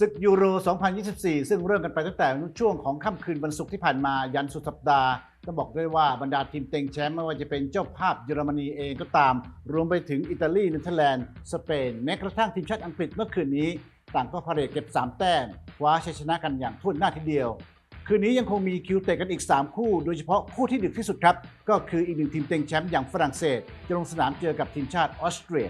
ศึกยูโร 2024 ซึ่งเริ่มกันไปตั้งแต่ช่วงของค่ำคืนวันศุกร์ที่ผ่านมายันสุดสัปดาห์ก็บอกได้ว่าบรรดาทีมเต็งแชมป์ไม่ว่าจะเป็นเจ้าภาพเยอรมนีเองก็ตาม รวมไปถึงอิตาลีเนเธอร์แลนด์ สเปน แม้กระทั่งทีมชาติอังกฤษเมื่อคืนนี้ ต่างก็พาเรดเก็บ 3 แต้มคว้าชัยชนะกันอย่างทุ่นหน้าทีเดียว คืนนี้ยังคงมีคิวเตะกันอีก 3 คู่ โดยเฉพาะคู่ที่ดึกที่สุดครับก็คืออีกหนึ่งทีมเต็งแชมป์อย่างฝรั่งเศส จะลงสนามเจอกับทีมชาติออสเตรีย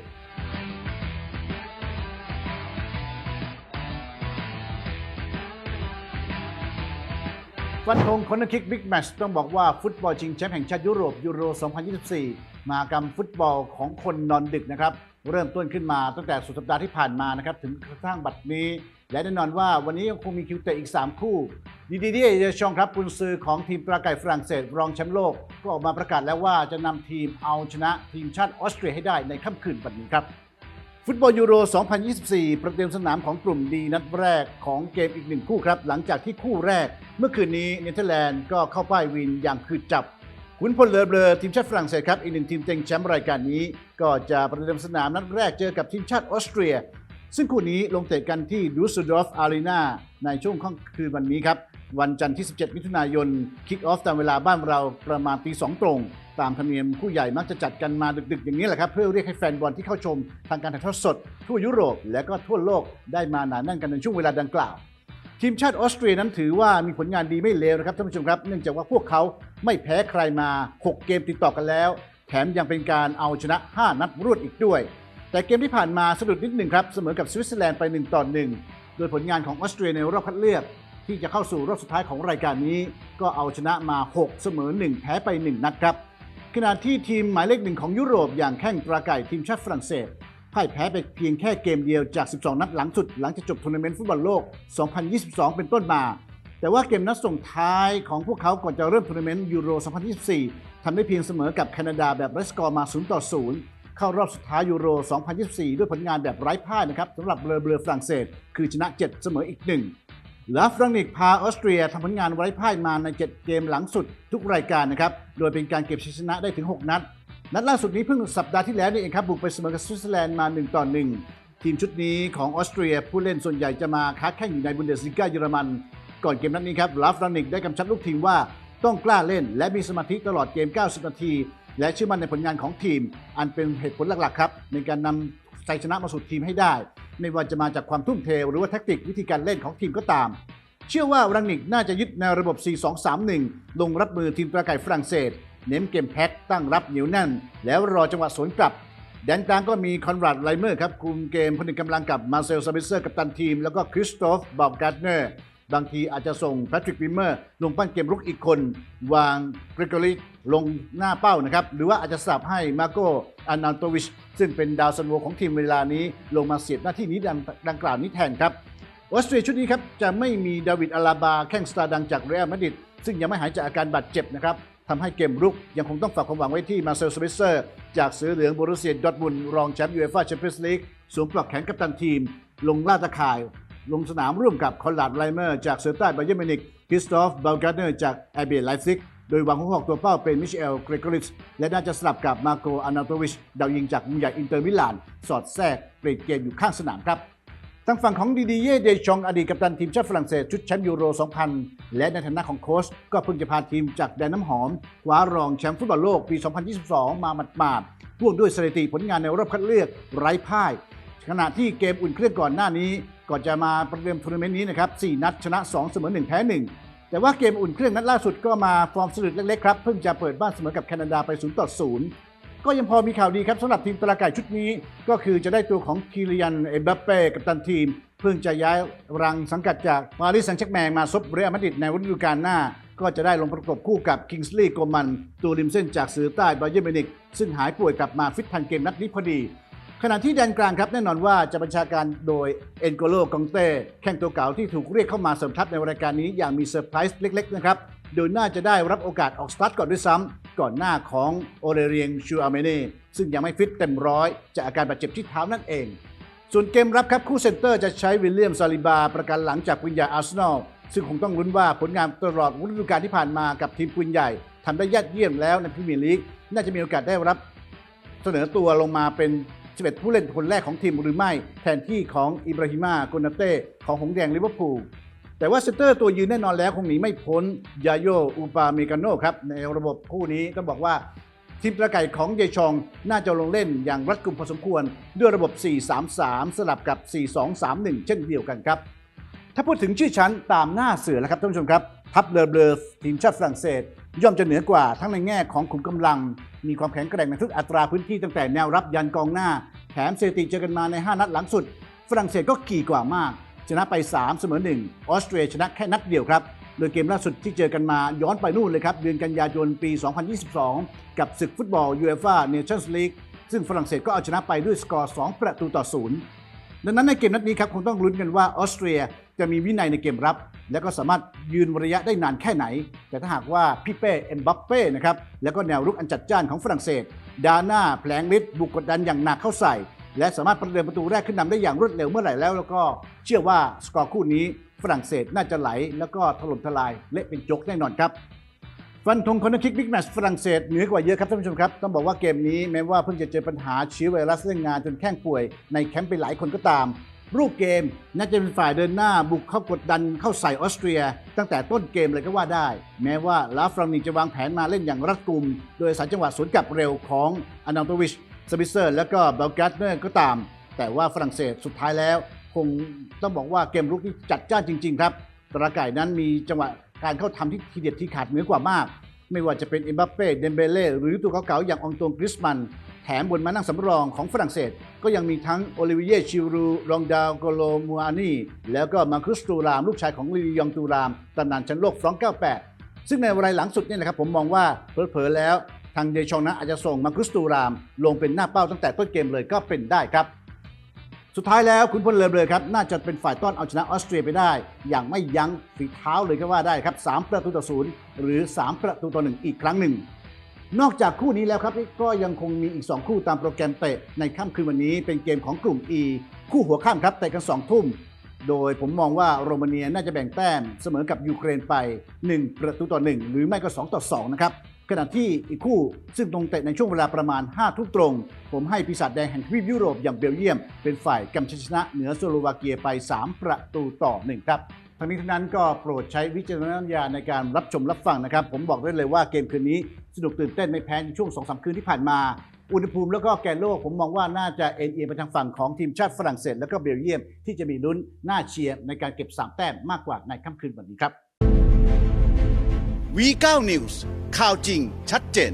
ฟันธงคอนเนอร์คิกบิ๊กแมตช์ต้องบอกว่าฟุตบอลชิงแชมป์แห่งชาติยุโรปยูโร 2024 มากรรมฟุตบอลของคนนอนดึกนะครับ เริ่มต้นขึ้นมาตั้งแต่สุดสัปดาห์ที่ผ่านมานะครับ ถึงกระทั่งบัดนี้ และแน่นอนว่าวันนี้ยังคงมีคิวเตะอีก 3 คู่ ดีดีดีเดชองครับกุนซือของทีมตราไก่ฝรั่งเศสรองแชมป์โลก ก็ออกมาประกาศแล้วว่าจะนำทีมเอาชนะทีมชาติออสเตรียให้ได้ในค่ำคืนวันนี้ครับ ฟุตบอลยูโร 2024 ประเดิมสนามของกลุ่มดีนัดแรกของเกมอีกหนึ่งคู่ครับ หลังจากที่คู่แรก เมื่อคืนนี้เนเธอร์แลนด์ก็เข้าป้ายวินอย่างคือจับขุนพลเลอเบลอทีมชาติฝรั่งเศสครับ อีกหนึ่งทีมเต็งแชมป์รายการนี้ ก็จะประเดิมสนามนัดแรกเจอกับทีมชาติออสเตรีย ซึ่งคู่นี้ลงเตะกันที่ดูสดอฟอารีนาในช่วงค่ำคืนวันนี้ครับ วันจันทร์ที่ 17 มิถุนายน คิกออฟตามเวลาบ้านเราประมาณตี2ตรง ตามธรรมเนียมผู้ใหญ่มักจะจัดกันมาดึกๆ อย่างนี้แหละครับ เพื่อเรียกให้แฟนบอลที่เข้าชมทางการถ่ายทอดสด ทั่วยุโรปและก็ทั่วโลกได้มาหนาแน่นกันในช่วงเวลาดังกล่าว ทีมชาติออสเตรียนั้นถือว่ามีผลงานดีไม่เลวนะครับท่านผู้ชมครับ เนื่องจากว่าพวกเขาไม่แพ้ใครมา 6 เกมติดต่อกันแล้ว แถมยังเป็นการเอาชนะ 5 นัดรวดอีกด้วย แต่เกมที่ผ่านมาสะดุดนิดหนึ่งครับเสมอกับสวิตเซอร์แลนด์ไป1ต่อ1โดยผลงานของออสเตรียในรอบคัดเลือก ที่จะเข้าสู่รอบสุดท้ายของรายการนี้ ก็เอาชนะมา 6 เสมอ 1 แพ้ไป 1 นัดครับ ขณะที่ทีมหมายเลขหนึ่งของยุโรปอย่างแข้งตราไก่ทีมชาติฝรั่งเศสพ่ายแพ้ไปเพียงแค่เกมเดียวจาก 12 นัดหลังสุดหลังจากจบทัวร์นาเมนต์ฟุตบอลโลก 2022 เป็นต้นมา แต่ว่าเกมนัดส่งท้ายของพวกเขาก่อนจะเริ่มทัวร์นาเมนต์ยูโร 2024 ทำได้เพียงเสมอกับแคนาดาแบบไร้สกอร์มา 0 ต่อ 0 เข้ารอบสุดท้ายยูโร 2024 ด้วยผลงานแบบไร้พ่ายนะครับสำหรับเบลเบลฝรั่งเศส คือชนะ 7 เสมออีก 1 และฟรังนิกพาออสเตรียทำผลงานไร้พ่ายมาใน 7 เกมหลังสุดทุกรายการนะครับ โดยเป็นการเก็บชัยชนะได้ถึง 6 นัด นัดล่าสุดนี้เพิ่งสัปดาห์ที่แล้วนี่เองครับ บุกไปเสมอกับสวิตเซอร์แลนด์มา 1 ต่อ 1 ทีมชุดนี้ของออสเตรียผู้เล่นส่วนใหญ่จะมาค้าแข่งอยู่ในบุนเดสลิก้าเยอรมัน ก่อนเกมนัดนี้ครับลาฟรังนิกได้กำชับลูกทีมว่าต้องกล้าเล่น และมีสมาธิตลอดเกม 90 นาที และเชื่อมั่นในผลงานของทีม อันเป็นเหตุผลหลักๆครับในการนำชัยชนะมาสู่ทีมให้ได้ ไม่ว่าจะมาจากความทุ่มเทหรือว่าแทคติกวิธีการเล่นของทีมก็ตาม เชื่อว่ารังนิกน่าจะยึดแนวระบบ 4-2-3-1 ลงรับมือทีมตราไก่ฝรั่งเศส เน้นเกมแพ็คตั้งรับเหนียวแน่น แล้วรอจังหวะสวนกลับแดนกลางก็มีคอนราดไลเมอร์ครับคุมเกมพนึงกำลังกับมาเซลซาบิเซอร์กัปตันทีม แล้วก็คริสโตฟบอบการ์เนอร์ บางทีอาจจะส่งแพทริกวิมเมอร์ลงปั้นเกมรุกอีกคน วางเกรกอริลงหน้าเป้านะครับ หรือว่าอาจจะสับให้มาโกอานาโตวิช ซึ่งเป็นดาวซันโวของทีมเวลานี้ ลงมาเสียบหน้าที่นี้ดังดังกล่าวนี้แทนครับออสเตรียชุดนี้ครับจะไม่มีดาวิดอาลาบาแข้งสตาร์ดังจากเรอัลมาดริดซึ่งยังไม่หายจากอาการบาดเจ็บนะครับทำให้เกมรุกยังคงต้องฝากความหวังไว้ที่มาเซลสวิสเซอร์ จากเสือเหลืองบรูเซียดอร์ทมุนด์รองแชมป์ยูเอฟ่าแชมเปี้ยนส์ลีกสวมปลอกแขนกัปตันทีม ลงล่าตะข่าย ลงสนามร่วมกับคอนราดไลเมอร์จากเซอร์ใต้ไบเยอร์มินิกคริสตอฟเบลการ์เนอร์จากแอเบียไลฟ์ซิกโดยวางหัวหอกตัวเป้าเป็นมิเชลเกรกอริสและน่าจะสลับกับมาโกอานาโตวิชดาวยิงจากมุมใหญ่อินเตอร์มิลาน สอดแทรกเปลี่ยนเกมอยู่ข้างสนามครับทางฝั่งของดีดีเย่เดชองอดีตกัปตันทีมชาติฝรั่งเศสชุดแชมป์ยูโร 2000 และในฐานะของโค้ชก็เพิ่งจะพาทีมจากแดนน้ำหอมคว้ารองแชมป์ฟุตบอลโลกปี 2022 มาหมาดๆพ่วงด้วยสถิติผลงานในรอบคัดเลือกไร้พ่าย ขณะที่เกมอุ่นเครื่องก่อนหน้านี้ ก่อนจะมาประเดิมทัวร์นาเมนต์นี้นะครับ4นัดชนะ 2 เสมอ 1 แพ้ 1 แต่ว่าเกมอุ่นเครื่องนัดล่าสุดก็มาฟอร์มสะดุดเล็กๆครับ เพิ่งจะเปิดบ้านเสมอกับแคนาดาไป0ต่อ0ก็ยังพอมีข่าวดีครับสำหรับทีมตราไก่ชุดนี้ ก็คือจะได้ตัวของคิริยันเอ็มบัปเป้กับตันทีม เพิ่งจะย้ายรังสังกัดจากปารีสแซงต์แชกแมงมาซบเรอัลมาดริดในฤดูกาลหน้าก็จะได้ลงประกบคู่กับคิงส์ลีย์โกมันตัวริมเส้นจากสือใต้บาเยอร์มินิกซึ่งหายป่วยกลับมาฟิตทันเกมนัดนี้พอดี ขณะที่แดนกลางครับแน่นอนว่าจะบัญชาการโดยเอ็นโกโลกองเต้แข้งตัวเก่าที่ถูกเรียกเข้ามาเสริมทัพในรายการนี้อย่างมีเซอร์ไพรส์เล็ก ๆ นะครับ โดยน่าจะได้รับโอกาสออกสตาร์ทก่อนด้วยซ้ำก่อนหน้าของโอเรเรียงชูอาเมเน่ซึ่งยังไม่ฟิตเต็มร้อยจากอาการบาดเจ็บที่เท้านั่นเอง ส่วนเกมรับครับคู่เซนเตอร์จะใช้วิลเลียมซาลิบา ประกันหลังจากวิญญาอาร์เซนอลซึ่งคงต้องลุ้นว่าผลงานตลอดฤดูกาลที่ผ่านมากับทีมปืนใหญ่ทำได้ยอดเยี่ยมแล้วในพรีเมียร์ลีกน่าจะมีโอกาสได้รับ เสนอตัวลงมาเป็น 11 ผู้เล่นคนแรกของทีมหรือไม่แทนที่ของอิบราฮิมาโกนาเต้ของหงแดงลิเวอร์พูลแต่ว่าเซนเตอร์ตัวยืนแน่นอนแล้วคงหนีไม่พ้นยาโยอูปาเมกาโนครับ ในระบบคู่นี้ต้องบอกว่าทีมตะไก่ของเยชองน่าจะลงเล่นอย่างรัดกุมพอสมควร ด้วยระบบ 4-3-3 สลับกับ 4-2-3-1 เช่นเดียวกันครับ ถ้าพูดถึงชื่อชั้นตามหน้าเสือแล้วครับท่านผู้ชมครับ ทัพเลอเบลอทีมชาติฝรั่งเศส ย่อมจะเหนือกว่าทั้งในแง่ของขุมกำลัง มีความแข็งแกร่งในทุกอัตราพื้นที่ตั้งแต่แนวรับยันกองหน้า แถมสถิติเจอกันมาใน 5 นัดหลังสุด ฝรั่งเศสก็กี่กว่ามาก ชนะไป 3 เสมอ 1 ออสเตรียชนะแค่นัดเดียวครับ โดยเกมล่าสุดที่เจอกันมาย้อนไปนู่นเลยครับ เดือนกันยายนปี 2022 กับศึกฟุตบอลยูเอฟ่าเนชั่นส์ลีกซึ่งฝรั่งเศสก็เอาชนะไปด้วยสกอร์ 2 ประตูต่อศูนย์ ดังนั้นในเกมนัดนี้ครับคงต้องลุ้นกันว่าออสเตรียจะมีวินัยในเกมรับ และก็สามารถยืนระยะได้นานแค่ไหน แต่ถ้าหากว่าพี่เป้เอ็มบัปเป้นะครับแล้วก็แนวรุกอันจัดจ้านของฝรั่งเศส ดาน้าแผลงฤทธิ์บุกกดดันอย่างหนักเข้าใส่ และสามารถประเดิมประตูแรกขึ้นนำได้อย่างรวดเร็วเมื่อไหร่แล้ว แล้วก็เชื่อว่าสกอร์คู่นี้ฝรั่งเศสน่าจะไหล แล้วก็ถล่มทลายเละเป็นจกแน่นอนครับ ฟันธงคอนเนคิกบิ๊กแมตช์ฝรั่งเศสเหนือกว่าเยอะครับท่านผู้ชมครับ ต้องบอกว่าเกมนี้แม้ว่าเพิ่งจะเจอปัญหาเชื้อไวรัสเล่นงงานจนแข้งป่วยในแคมป์ไปหลายคนก็ตาม รูปเกมน่าจะเป็นฝ่ายเดินหน้าบุกเข้ากดดันเข้าใส่ออสเตรีย ตั้งแต่ต้นเกมเลยก็ว่าได้ แม้ว่าลาฟรังนิกจะวางแผนมาเล่นอย่างรัดกุม โดยอาศัยจังหวะสวนกลับเร็วของอนาโตวิชสมิเซอร์ และก็เบลกัสเนอร์ก็ตาม แต่ว่าฝรั่งเศสสุดท้ายแล้ว คงต้องบอกว่าเกมรุกที่จัดจ้านจริง ๆ ครับตราไก่นั้นมีจังหวะ การเข้าทำที่ทีเด็ดที่ขาดเหนือกว่ามาก ไม่ว่าจะเป็นเอ็มบัปเป้เดมเบเล่หรือตัวเก่าๆอย่างองตงกริสมัน แถมบนมานั่งสำรองของฝรั่งเศส ก็ยังมีทั้งโอลิเวียชิรูรองดาวโกโลมูอานีแล้วก็มาครุสตูราม ลูกชายของลียองตูรามตำนานแชมป์โลกฟรองก์98 ซึ่งในวายหลังสุดนี่นะครับผมมองว่าเผลอๆแล้ว ทางเดชองนั้นอาจจะส่งมาครุสตูราม ลงเป็นหน้าเป้าตั้งแต่ต้นเกมเลยก็เป็นได้ครับ สุดท้ายแล้วคุณพลเรือเบลอครับ น่าจะเป็นฝ่ายต้อนเอาชนะออสเตรียไปได้ อย่างไม่ยั้งฝีเท้าเลยก็ว่าได้ครับ 3 ประตูต่อศูนย์หรือ 3 ประตูต่อหนึ่งอีกครั้งหนึ่ง นอกจากคู่นี้แล้วครับก็ยังคงมีอีก 2 คู่ตามโปรแกรมเตะในค่ำคืนวันนี้เป็นเกมของกลุ่ม E คู่หัวข้ามครับเตะกัน2ทุ่ม โดยผมมองว่าโรมาเนียน่าจะแบ่งแต้มเสมอกับยูเครนไป 1 ประตูต่อ 1 หรือไม่ก็ 2 ต่อ 2 นะครับ ขณะที่อีกคู่ซึ่งตรงเตะในช่วงเวลาประมาณ 5 ทุ่มตรง ผมให้ปีศาจแดงแห่งทวีปยุโรปอย่างเบลเยียม เป็นฝ่ายกำชัชนะเหนือสโลวาเกียไป 3 ประตูต่อ 1 ครับทั้งนี้ทั้งนั้นก็โปรดใช้วิจารณญาณในการรับชมรับฟังนะครับ ผมบอกได้เลยว่าเกมคืนนี้สนุกตื่นเต้นไม่แพ้ในช่วง2-3คืนที่ผ่านมา อุณหภูมิแล้วก็แกนโลกผมมองว่าน่าจะเอ็นเอียงไปทางฝั่งของทีมชาติฝรั่งเศส แล้วก็เบลเยียม ที่จะมีลุ้นน่าเชียร์ในการเก็บ3แต้มมากกว่าในค่ำคืนวันนี้ครับ V9 News ข่าวจริงชัดเจน